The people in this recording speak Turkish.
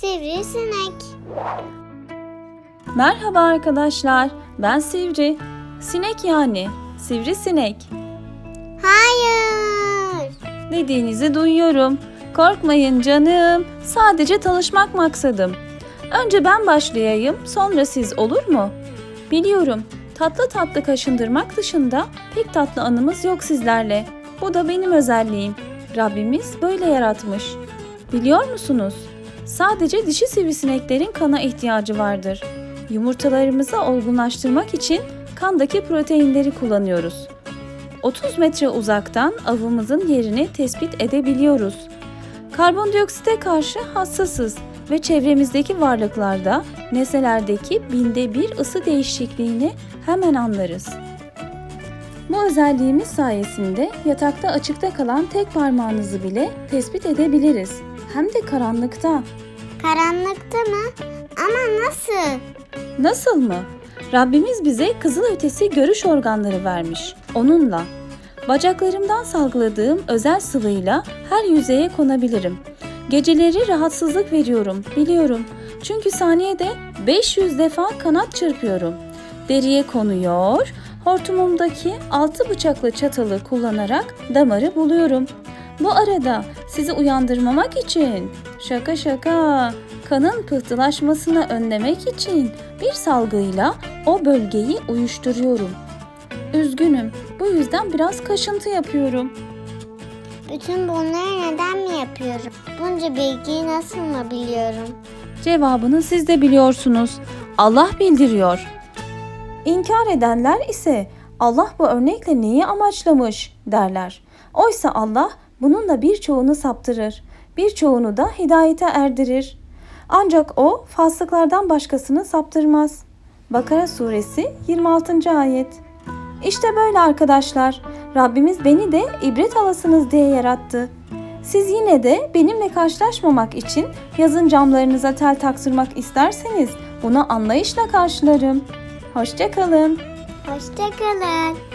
Sivrisinek. Merhaba arkadaşlar, ben Sivri. Sinek yani, sivrisinek. Hayır. Dediğinizi duyuyorum. Korkmayın canım, sadece tanışmak maksadım. Önce ben başlayayım, sonra siz olur mu? Biliyorum, tatlı tatlı kaşındırmak dışında pek tatlı anımız yok sizlerle. Bu da benim özelliğim. Rabbimiz böyle yaratmış. Biliyor musunuz? Sadece dişi sivrisineklerin kana ihtiyacı vardır. Yumurtalarımızı olgunlaştırmak için kandaki proteinleri kullanıyoruz. 30 metre uzaktan avımızın yerini tespit edebiliyoruz. Karbondioksite karşı hassasız ve çevremizdeki varlıklarda nesnelerdeki binde bir ısı değişikliğini hemen anlarız. Bu özelliğimiz sayesinde yatakta açıkta kalan tek parmağınızı bile tespit edebiliriz. Hem de karanlıkta. Karanlıkta mı? Ama nasıl? Nasıl mı? Rabbimiz bize kızıl ötesi görüş organları vermiş. Onunla. Bacaklarımdan salgıladığım özel sıvıyla her yüzeye konabilirim. Geceleri rahatsızlık veriyorum, biliyorum. Çünkü saniyede 500 defa kanat çırpıyorum. Deriye konuyor, hortumumdaki altı bıçaklı çatalı kullanarak damarı buluyorum. Bu arada sizi uyandırmamak için, şaka şaka, kanın pıhtılaşmasını önlemek için bir salgıyla o bölgeyi uyuşturuyorum. Üzgünüm, bu yüzden biraz kaşıntı yapıyorum. Bütün bunları neden mi yapıyorum? Bunca bilgiyi nasıl mı biliyorum? Cevabını siz de biliyorsunuz. Allah bildiriyor. İnkar edenler ise Allah bu örnekle neyi amaçlamış derler. Oysa Allah bununla birçoğunu saptırır, birçoğunu da hidayete erdirir. Ancak o fasıklardan başkasını saptırmaz. Bakara suresi 26. ayet. İşte böyle arkadaşlar. Rabbimiz beni de ibret alasınız diye yarattı. Siz yine de benimle karşılaşmamak için yazın camlarınıza tel taktırmak isterseniz bunu anlayışla karşılarım. Hoşçakalın. Hoşçakalın.